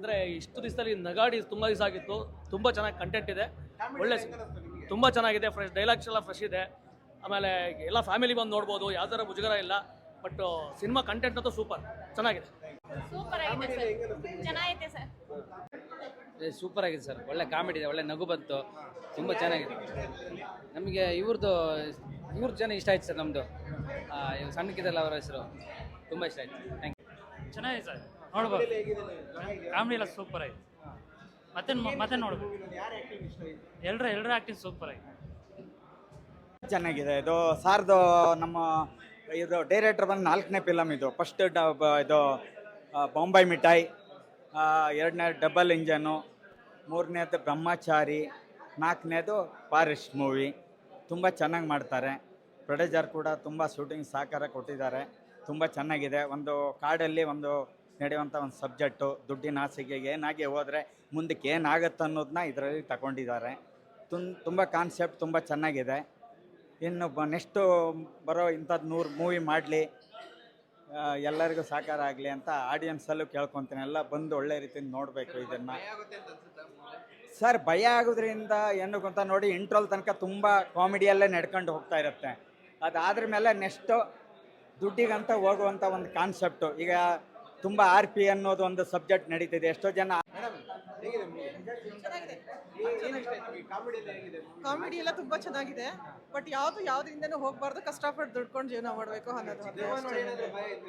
ಅಂದರೆ ಇಷ್ಟು ದಿವಸದಲ್ಲಿ ನಗಾಡಿ ತುಂಬ ದಿವಸ ಆಗಿತ್ತು. ತುಂಬ ಚೆನ್ನಾಗಿ ಕಂಟೆಂಟ್ ಇದೆ. ಒಳ್ಳೆ ತುಂಬ ಚೆನ್ನಾಗಿದೆ. ಫ್ರೆಶ್ ಡೈಲಾಗ್ಸ್ ಎಲ್ಲ ಫ್ರೆಶ್ ಇದೆ. ಆಮೇಲೆ ಎಲ್ಲ ಫ್ಯಾಮಿಲಿ ಬಂದು ನೋಡ್ಬೋದು. ಯಾವ್ದಾರ ಮುಜುಗರ ಇಲ್ಲ. ಬಟ್ ಸಿನಿಮಾ ಕಂಟೆಂಟ್ ಅಂತೂ ಸೂಪರ್ ಚೆನ್ನಾಗಿದೆ. ಸೂಪರ್ ಆಗಿದೆ ಸರ್ ಸೂಪರ್ ಆಗಿದೆ ಸರ್ ಒಳ್ಳೆ ಕಾಮಿಡಿ ಇದೆ. ಒಳ್ಳೆ ನಗು ಬಂತು. ತುಂಬ ಚೆನ್ನಾಗಿದೆ. ನಮಗೆ ಇವ್ರದ್ದು ಇವ್ರದ್ದು ಜನ ಇಷ್ಟ ಆಯ್ತು ಸರ್ ನಮ್ಮದು ಸಣ್ಣಕ್ಕಿದಲ್ಲ ಅವರ ಹೆಸರು. ತುಂಬ ಇಷ್ಟ ಆಯ್ತು. ಥ್ಯಾಂಕ್ ಯು ಚೆನ್ನಾಗಿದೆ ಸರ್ ನೋಡ್ಬೋದು. ಕಾಮಿಡಿ ಎಲ್ಲ ಸೂಪರ್ ಆಗಿದೆ. ಮತ್ತೆ ಮತ್ತೆ ನೋಡ್ಬೋದು. ಎಲ್ಲರ ಎಲ್ಲರ ಆಕ್ಟಿಂಗ್ ಸೂಪರ್ ಆಗಿದೆ. ಚೆನ್ನಾಗಿದೆ. ಇದು ಸಾರ್ದು ನಮ್ಮ ಇದು ಡೈರೆಕ್ಟರ್ ಬಂದು ನಾಲ್ಕನೇ ಫಿಲಮ್ ಇದು. ಫಸ್ಟ್ ಇದು ಬಾಂಬೈ ಮಿಠಾಯಿ ಎರಡನೇ ಡಬಲ್ ಇಂಜನು ಮೂರನೇದು ಬ್ರಹ್ಮಚಾರಿ ನಾಲ್ಕನೇದು ಫಾರೆಸ್ಟ್ ಮೂವಿ ತುಂಬ ಚೆನ್ನಾಗಿ ಮಾಡ್ತಾರೆ. ಪ್ರೊಡ್ಯೂಸರ್ ಕೂಡ ತುಂಬ ಶೂಟಿಂಗ್ ಸಹಕಾರ ಕೊಟ್ಟಿದ್ದಾರೆ. ತುಂಬ ಚೆನ್ನಾಗಿದೆ. ಒಂದು ಕಾಡಲ್ಲಿ ಒಂದು ನಡೆಯುವಂಥ ಒಂದು ಸಬ್ಜೆಕ್ಟು, ದುಡ್ಡಿನ ಆಸೆಗೆ ಏನಾಗಿ ಹೋದರೆ ಮುಂದಕ್ಕೆ ಏನಾಗುತ್ತೆ ಅನ್ನೋದನ್ನ ಇದರಲ್ಲಿ ತಗೊಂಡಿದ್ದಾರೆ. ತುಂ ತುಂಬ ಕಾನ್ಸೆಪ್ಟ್ ತುಂಬ ಚೆನ್ನಾಗಿದೆ. ಇನ್ನು ಬ ನೆಕ್ಸ್ಟು ಬರೋ ಇಂಥದ್ದು ನೂರು ಮೂವಿ ಮಾಡಲಿ. ಎಲ್ಲರಿಗೂ ಸಾಕಾರ ಆಗಲಿ ಅಂತ ಆಡಿಯನ್ಸಲ್ಲೂ ಕೇಳ್ಕೊತೀನಿ. ಎಲ್ಲ ಬಂದು ಒಳ್ಳೆ ರೀತಿಯಿಂದ ನೋಡಬೇಕು ಇದನ್ನು. ಸರ್, ಭಯ ಆಗೋದ್ರಿಂದ ಏನು ಗೊತ್ತಾ ನೋಡಿ ಇಂಟ್ರೋಲ್ ತನಕ ತುಂಬ ಕಾಮಿಡಿಯಲ್ಲೇ ನಡ್ಕೊಂಡು ಹೋಗ್ತಾ ಇರುತ್ತೆ. ಅದಾದ್ರ ಮೇಲೆ ನೆಕ್ಸ್ಟು ದುಡ್ಡಿಗಂತ ಹೋಗುವಂಥ ಒಂದು ಕಾನ್ಸೆಪ್ಟು ಈಗ ತುಂಬ ಆರ್ ಪಿ ಅನ್ನೋದು ಒಂದು ಸಬ್ಜೆಕ್ಟ್ ನಡೀತಿದೆ. ಎಷ್ಟೋ ಜನ ಕಾಮಿಡಿ ಎಲ್ಲ ತುಂಬಾ ಚೆನ್ನಾಗಿದೆ. ಬಟ್ ಯಾವ್ದು ಯಾವ್ದ್ರಿಂದನೂ ಹೋಗ್ಬಾರ್ದು. ಕಷ್ಟಪಟ್ಟು ದುಡ್ಕೊಂಡು ಜೀವನ ಮಾಡಬೇಕು ಅನ್ನೋದು.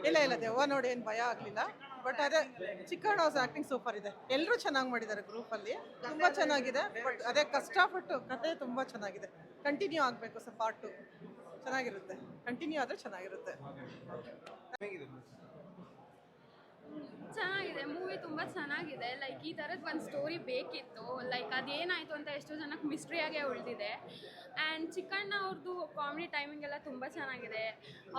ಇಲ್ಲ ಇಲ್ಲ ದೆವ್ವ ನೋಡಿ ಏನು ಭಯ ಆಗಲಿಲ್ಲ. ಬಟ್ ಅದೇ ಚಿಕ್ಕಣ್ಣ ಅವ್ರ ಆಕ್ಟಿಂಗ್ ಸೂಪರ್ ಇದೆ. ಎಲ್ಲರೂ ಚೆನ್ನಾಗಿ ಮಾಡಿದ್ದಾರೆ ಗ್ರೂಪ್ ಅಲ್ಲಿ. ತುಂಬಾ ಚೆನ್ನಾಗಿದೆ. ಬಟ್ ಅದೇ ಕಷ್ಟಪಟ್ಟು ಕತೆ ತುಂಬಾ ಚೆನ್ನಾಗಿದೆ. ಕಂಟಿನ್ಯೂ ಆಗಬೇಕು ಸರ್ ಪಾರ್ಟ್ ಟು ಚೆನ್ನಾಗಿರುತ್ತೆ. ಕಂಟಿನ್ಯೂ ಆದರೆ ಚೆನ್ನಾಗಿರುತ್ತೆ. ಚೆನ್ನಾಗಿದೆ ಮೂವಿ ತುಂಬ ಚೆನ್ನಾಗಿದೆ. ಲೈಕ್ ಈ ಥರದ್ದು ಒಂದು ಸ್ಟೋರಿ ಬೇಕಿತ್ತು. ಲೈಕ್ ಅದೇನಾಯಿತು ಅಂತ ಎಷ್ಟೋ ಜನಕ್ಕೆ ಮಿಸ್ಟ್ರಿಯಾಗೇ ಉಳಿದಿದೆ. ಆ್ಯಂಡ್ ಚಿಕ್ಕಣ್ಣ ಅವ್ರದ್ದು ಕಾಮಿಡಿ ಟೈಮಿಂಗ್ ಎಲ್ಲ ತುಂಬ ಚೆನ್ನಾಗಿದೆ.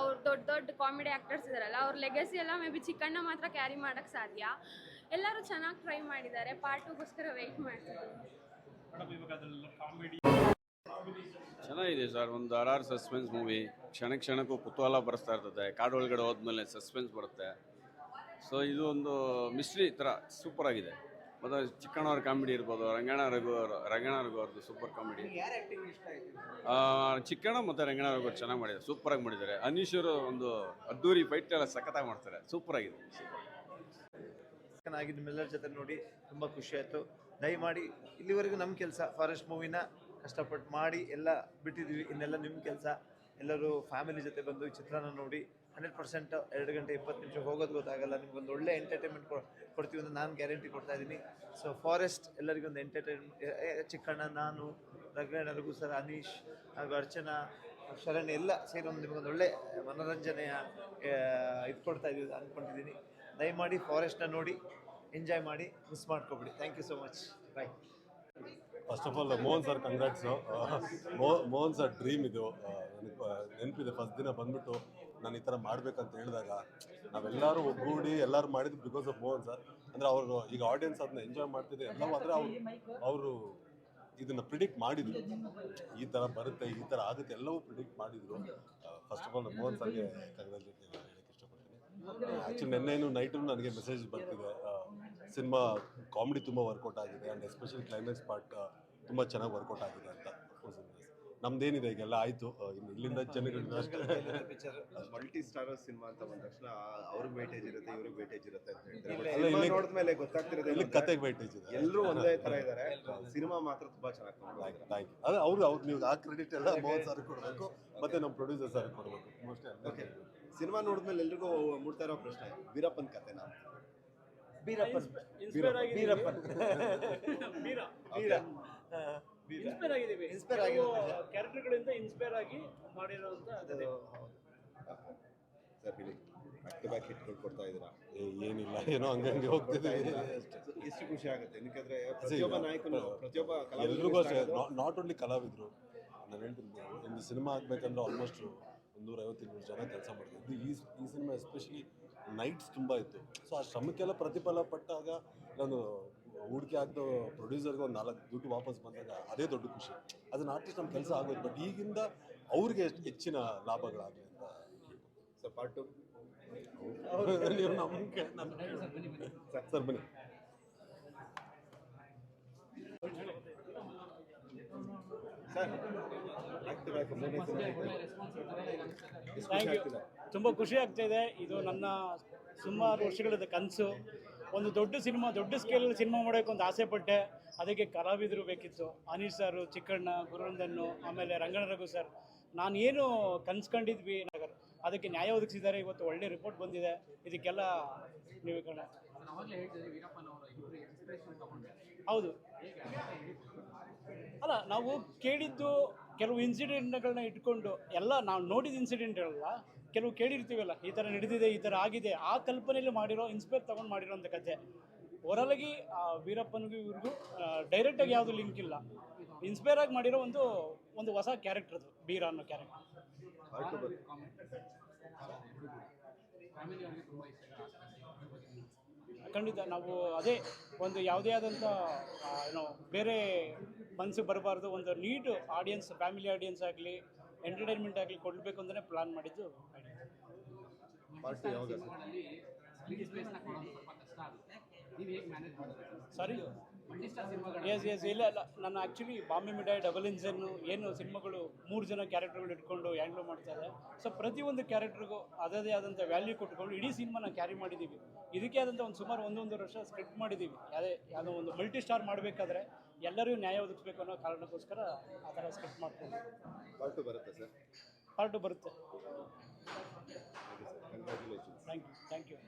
ಅವ್ರು ದೊಡ್ಡ ದೊಡ್ಡ ಕಾಮಿಡಿ ಆ್ಯಕ್ಟರ್ಸ್ ಇದಾರಲ್ಲ ಅವ್ರ ಲೆಗಸಿ ಎಲ್ಲ ಮೇ ಬಿ ಚಿಕ್ಕಣ್ಣ ಮಾತ್ರ ಕ್ಯಾರಿ ಮಾಡೋಕ್ಕೆ ಸಾಧ್ಯ. ಎಲ್ಲರೂ ಚೆನ್ನಾಗಿ ಟ್ರೈ ಮಾಡಿದ್ದಾರೆ. ಪಾರ್ಟ್ ಟೂಗೋಸ್ಕರ ವೆಯ್ಟ್ ಮಾಡ್ತಿದ್ದೀನಿ ಚೆನ್ನಾಗಿದೆ ಸರ್ ಒಂದು ಆರ್ ಆರ್ ಸಸ್ಪೆನ್ಸ್ ಮೂವಿ ಕ್ಷಣ ಕ್ಷಣಕ್ಕೂ ಕುತೂಹಲ ಬರೆಸ್ತಾ ಇರ್ತದೆ. ಕಾಡು ಒಳಗಡೆ ಹೋದ್ಮೇಲೆ ಸಸ್ಪೆನ್ಸ್ ಬರುತ್ತೆ. ಸೊ ಇದು ಒಂದು ಮಿಸ್ಟ್ರಿ ಥರ ಸೂಪರ್ ಆಗಿದೆ. ಮತ್ತು ಚಿಕ್ಕಣ್ಣವ್ರ ಕಾಮಿಡಿ ಇರ್ಬೋದು ರಂಗಣ ರಘು ಅವ್ರ ರಂಗಣ ರಘು ಅವ್ರದ್ದು ಸೂಪರ್ ಕಾಮಿಡಿ ಚಿಕ್ಕಣ್ಣ ಮತ್ತು ರಂಗಣ ರಘು ಅವ್ರು ಚೆನ್ನಾಗಿ ಮಾಡಿದ್ದಾರೆ ಸೂಪರಾಗಿ ಮಾಡಿದ್ದಾರೆ. ಅನೀಶ್ ಅವರು ಒಂದು ಅದ್ದೂರಿ ಫೈಟ್ ಎಲ್ಲ ಸಖತ್ತಾಗಿ ಮಾಡ್ತಾರೆ ಸೂಪರ್ ಆಗಿದೆ. ಆಗಿ ನಿಮ್ಮೆಲ್ಲರ ಜೊತೆ ನೋಡಿ ತುಂಬ ಖುಷಿ ಆಯಿತು. ದಯಮಾಡಿ ಇಲ್ಲಿವರೆಗೂ ನಮ್ಮ ಕೆಲಸ ಫಾರೆಸ್ಟ್ ಮೂವಿನ ಕಷ್ಟಪಟ್ಟು ಮಾಡಿ ಎಲ್ಲ ಬಿಟ್ಟಿದ್ದೀವಿ ಇನ್ನೆಲ್ಲ ನಿಮ್ಮ ಕೆಲಸ. ಎಲ್ಲರೂ ಫ್ಯಾಮಿಲಿ ಜೊತೆ ಬಂದು ಈ ಚಿತ್ರನ ನೋಡಿ ಹಂಡ್ರೆಡ್ ಪರ್ಸೆಂಟ್ ಎರಡು ಗಂಟೆ ಇಪ್ಪತ್ತು ನಿಮಿಷ ಹೋಗೋದು ಗೊತ್ತಾಗಲ್ಲ. ನಿಮ್ಗೊಂದು ಒಳ್ಳೆ ಎಂಟರ್ಟೈನ್ಮೆಂಟ್ ಕೊಡ್ತೀವಿ ಅಂತ ನಾನು ಗ್ಯಾರಂಟಿ ಕೊಡ್ತಾ ಇದ್ದೀನಿ. ಸೊ ಫಾರೆಸ್ಟ್ ಎಲ್ಲರಿಗೊಂದು ಎಂಟರ್ಟೈನ್ಮೆಂಟ್ ಚಿಕ್ಕಣ್ಣ, ನಾನು ರಘುವಣ ರಘು ಸರ್, ಅನೀಶ್, ಹಾಗೂ ಅರ್ಚನಾ, ಶರಣ್ ಎಲ್ಲ ಸೇರಿ ಒಂದು ನಿಮಗೊಂದು ಒಳ್ಳೆ ಮನೋರಂಜನೆಯ ಇದು ಕೊಡ್ತಾ ಇದ್ದೀವಿ ಅಂದ್ಕೊಂಡಿದ್ದೀನಿ ದಯಮಾಡಿ ಫಾರೆಸ್ಟ್ನ ನೋಡಿ ಎಂಜಾಯ್ ಮಾಡಿ miss ಮಾಡ್ಕೊಬಿಡಿ. Thank you so much bye first of all Mohan sir congrats Mohan sir dream ಇದು. ನನಗೆ ನೆನಪಿದೆ. ಫಸ್ಟ್ ದಿನ ಬಂದ್ಬಿಟ್ಟು ನಾನು ಈ ಥರ ಮಾಡಬೇಕಂತ ಹೇಳಿದಾಗ ನಾವೆಲ್ಲರೂ ಒಗ್ಗೂಡಿ ಎಲ್ಲರೂ ಮಾಡಿದ್ದು ಬಿಕಾಸ್ ಆಫ್ ಮೋಹನ್ ಸರ್ ಅಂದರೆ ಅವರು ಈಗ ಆಡಿಯನ್ಸ್ ಅದನ್ನ ಎಂಜಾಯ್ ಮಾಡ್ತಿದ್ದೆ ಎಲ್ಲ ಅಂದರೆ ಅವರು ಅವರು ಇದನ್ನು ಪ್ರಿಡಿಕ್ಟ್ ಮಾಡಿದರು. ಈ ಥರ ಬರುತ್ತೆ, ಈ ಥರ ಆಗುತ್ತೆ, ಎಲ್ಲವೂ ಪ್ರಿಡಿಕ್ಟ್ ಮಾಡಿದರು. ಫಸ್ಟ್ ಆಫ್ ಆಲ್ ಮೋಹನ್ ಸರ್ಗೆ ಇಷ್ಟಪಡ್ತೀನಿ ಆ್ಯಕ್ಚುಲಿ ನಿನ್ನೆನು ನೈಟು ನನಗೆ ಮೆಸೇಜ್ ಬರ್ತಿದೆ. ಸಿನಿಮಾ ಕಾಮಿಡಿ ತುಂಬ ವರ್ಕೌಟ್ ಆಗಿದೆ ಆ್ಯಂಡ್ ಎಸ್ಪೆಷಲಿ ಕ್ಲೈಮ್ಯಾಕ್ಸ್ ಪಾರ್ಟ್ ತುಂಬ ಚೆನ್ನಾಗಿ ವರ್ಕೌಟ್ ಆಗಿದೆ ಅಂತ ನಮ್ದೇನಿದೆ ಈಗೆಲ್ಲ ಆಯಿತು. ಆಯ್ತು ಇಲ್ಲಿಂದ ಜನಗಳು ಮಲ್ಟಿ ಸ್ಟಾರ್ ಸಿನಿಮಾ ಅಂತ ಬಂದ ತಕ್ಷಣ ಅವ್ರಿಗೆ ವೇಟೇಜ್ ಇರುತ್ತೆ ಇವ್ರಿಗೆ ವೇಟೇಜ್ ಇರುತ್ತೆ ಅಂತ ಹೇಳ್ತಾರೆ. ನೋಡಿದ್ಮೇಲೆ ಗೊತ್ತಾಗ್ತಿರೋದು ಇಲ್ಲಿ ಕತೆಗೆ ವೇಟೇಜ್ ಇದೆ. ಎಲ್ಲರೂ ಒಂದೇ ತರ ಇದ್ದಾರೆ ಸಿನಿಮಾ ಮಾತ್ರ ತುಂಬಾ ಚೆನ್ನಾಗಿ. ಥ್ಯಾಂಕ್ ಯು ಅದೇ ಅವ್ರು ಅವ್ರು ನೀವು ಆ ಕ್ರೆಡಿಟ್ ಎಲ್ಲ ಮೋಹನ್ ಸರ್ ಕೊಡಬೇಕು ಮತ್ತೆ ನಮ್ಮ ಪ್ರೊಡ್ಯೂಸರ್ ಸರ್ ಕೊಡಬೇಕು. ಮೋಸ್ಟ್ಲಿ ಓಕೆ ಸಿನಿಮಾ ನೋಡಿದ್ಮೇಲೆ ಎಲ್ರಿಗೂ ಮೂಡ್ತಾ ಇರೋ ಪ್ರಶ್ನೆ ವೀರಪ್ಪನ್ ಕತೆ ಬೀರಪ್ಪನ್ ಇನ್ಸ್ಪೈರ್ ಆಗಿ ಬೀರಪ್ಪನ್ ಇನ್ಸ್ಪೈರ್ ಆಗಿದ್ದೀವಿ. ಕ್ಯಾರೆಕ್ಟರ್ಗಳಿಂದ ಇನ್ಸ್ಪೈರ್ ಆಗಿ ಮಾಡಿರೋಂಥ ಸರ್ ಹೇಳಿ. ಬ್ಯಾಕ್ ಟು ಬ್ಯಾಕ್ ಹಿಟ್ಗಳು ಕೊಡ್ತಾ ಇದ್ದೀರಾ? ಏ, ಏನಿಲ್ಲ ಏನೋ ಹಂಗಂಗೆ ಹೋಗ್ತಿದ್ದೀವಿ So, ಎಷ್ಟು ಖುಷಿ ಆಗುತ್ತೆ. ಯಾಕಂದ್ರೆ ಪ್ರತಿಯೊಬ್ಬ ನಾಯಕನು ಪ್ರತಿಯೊಬ್ಬ ಎಲ್ರಿಗೂ ನಾಟ್ ಓನ್ಲಿ ಕಲಾವಿದರು ನಾನು ಹೇಳ್ತೀನಿ ಒಂದು ಸಿನಿಮಾ ಆಗ್ಬೇಕಂದ್ರೆ ಆಲ್ಮೋಸ್ಟ್ ಮುನ್ನೂರೈವತ್ತು ಇನ್ನೂರು ಜನ ಕೆಲಸ ಮಾಡ್ತಿದ್ರು ಈ ಈ ಸಿನಿಮಾ ಎಸ್ಪೆಷಲಿ ನೈಟ್ಸ್ ತುಂಬ ಇತ್ತು. ಸೊ ಆ ಶ್ರಮಕ್ಕೆಲ್ಲ ಪ್ರತಿಫಲ ಪಟ್ಟಾಗ ನಾನು ಹೂಡಿಕೆ ಆಗ್ತಾ ಪ್ರೊಡ್ಯೂಸರ್ಗೆ ಒಂದು ನಾಲ್ಕು ದುಡ್ಡು ವಾಪಸ್ ಬಂದಾಗ ಅದೇ ದೊಡ್ಡ ಖುಷಿ. ಅದನ್ನ ಆರ್ಟಿಸ್ಟ್ ನಮ್ಮ ಕೆಲಸ ಆಗೋದು ಬಟ್ ಈಗಿಂದ ಅವ್ರಿಗೆ ಎಷ್ಟು ಹೆಚ್ಚಿನ ಲಾಭಗಳಾಗಲಿ ಅಂತ ಸೊ ಪಾರ್ಟ್ ಟು ಸರ್ ಬನ್ನಿ ಸರ್ ಬ್ಯಾಕ್ ಟು ಬ್ಯಾಕ್ ಮೂರನೇ ಸಿನಿಮಾ ಥ್ಯಾಂಕ್ ಯು ತುಂಬ ಖುಷಿ ಆಗ್ತಾ ಇದೆ ಇದು ನನ್ನ ಸುಮಾರು ವರ್ಷಗಳದ ಕನಸು. ಒಂದು ದೊಡ್ಡ ಸಿನಿಮಾ ದೊಡ್ಡ ಸ್ಕೇಲ್ ಸಿನಿಮಾ ಮಾಡೋಕ್ಕೆ ಒಂದು ಆಸೆ ಪಟ್ಟೆ ಅದಕ್ಕೆ ಕಲಾವಿದರು ಬೇಕಿತ್ತು. ಅನೀಶ್ ಸರ್ ಚಿಕ್ಕಣ್ಣ ಗುರುನಂದನ್ನು ಆಮೇಲೆ ರಂಗಣ ರಘು ಸರ್. ನಾನು ಏನು ಕನ್ಸ್ಕೊಂಡಿದ್ವಿ ನಗರ್ ಅದಕ್ಕೆ ನ್ಯಾಯ ಒದಗಿಸಿದ್ದಾರೆ. ಇವತ್ತು ಒಳ್ಳೆ ರಿಪೋರ್ಟ್ ಬಂದಿದೆ. ಇದಕ್ಕೆಲ್ಲ ನೀವು ಕಣ ಹೌದು. ಅಲ್ಲ ನಾವು ಕೇಳಿದ್ದು ಕೆಲವು ಇನ್ಸಿಡೆಂಟ್ಗಳನ್ನ ಇಟ್ಕೊಂಡು ಎಲ್ಲ ನಾವು ನೋಡಿದ ಇನ್ಸಿಡೆಂಟ್ಗಳಲ್ಲ ಕೆಲವು ಕೇಳಿರ್ತೀವಲ್ಲ ಈ ಥರ ನಡೆದಿದೆ ಈ ಥರ ಆಗಿದೆ ಆ ಕಲ್ಪನೆಯಲ್ಲಿ ಮಾಡಿರೋ ಇನ್ಸ್ಪೈರ್ ತೊಗೊಂಡು ಮಾಡಿರೋಂಥ ಕತೆ ಹೊರಲಾಗಿ ವೀರಪ್ಪನಿಗೂ ಇವ್ರಿಗೂ ಡೈರೆಕ್ಟಾಗಿ ಯಾವುದು ಲಿಂಕ್ ಇಲ್ಲ. ಇನ್ಸ್ಪೈರ್ ಆಗಿ ಮಾಡಿರೋ ಒಂದು ಒಂದು ಹೊಸ ಕ್ಯಾರೆಕ್ಟರ್ ಅದು ಬೀರ ಅನ್ನೋ ಕ್ಯಾರೆಕ್ಟರ್ ಖಂಡಿತ ನಾವು ಅದೇ ಒಂದು ಯಾವುದೇ ಆದಂಥ ಏನೋ ಬೇರೆ ಮನಸ್ಸಿಗೆ ಬರಬಾರ್ದು ಒಂದು ನೀಟ್ ಆಡಿಯನ್ಸ್ ಫ್ಯಾಮಿಲಿ ಆಡಿಯನ್ಸ್ ಆಗಲಿ ಎಂಟರ್ಟೈನ್ಮೆಂಟ್ ಆಗಲಿ ಕೊಡಬೇಕು ಅಂತಲೇ ಪ್ಲಾನ್ ಮಾಡಿದ್ದು ಪಾರ್ಟಿ ಯಾವಾಗ? ಸಾರಿ ಎಸ್ ಎಸ್ ಇಲ್ಲ ಇಲ್ಲ. ನಾನು ಆ್ಯಕ್ಚುಲಿ ಬಾಂಬೆ ಮಿಡಾಯ್ ಡಬಲ್ ಇಂಜನ್ನು ಏನು ಸಿನಿಮಾಗಳು ಮೂರು ಜನ ಕ್ಯಾರೆಕ್ಟರ್ಗಳು ಇಟ್ಕೊಂಡು ಹ್ಯಾಂಡ್ಲ್ ಮಾಡ್ತಾರೆ. ಸೊ ಪ್ರತಿಯೊಂದು ಕ್ಯಾರೆಕ್ಟ್ರಿಗೂ ಅದದೇ ಆದಂಥ ವ್ಯಾಲ್ಯೂ ಕೊಟ್ಕೊಂಡು ಇಡೀ ಸಿನಿಮಾನ ಕ್ಯಾರಿ ಮಾಡಿದ್ದೀವಿ ಇದಕ್ಕೆ ಆದಂಥ ಒಂದು ಸುಮಾರು ಒಂದೊಂದು ವರ್ಷ ಸ್ಕ್ರಿಪ್ಟ್ ಮಾಡಿದ್ದೀವಿ ಅದೇ ಯಾವುದೋ ಒಂದು ಮಲ್ಟಿ ಸ್ಟಾರ್ ಮಾಡಬೇಕಾದ್ರೆ ಎಲ್ಲರಿಗೂ ನ್ಯಾಯ ಒದಗಿಸ್ಬೇಕು ಅನ್ನೋ ಕಾರಣಕ್ಕೋಸ್ಕರ ಆ ಥರ ಸ್ಕ್ರಿಪ್ಟ್ ಮಾಡ್ಕೊಂಡು ಪಾರ್ಟ್ ಬರುತ್ತೆ ಸರ್? ಪಾರ್ಟು ಬರುತ್ತೆ. Thank you thank you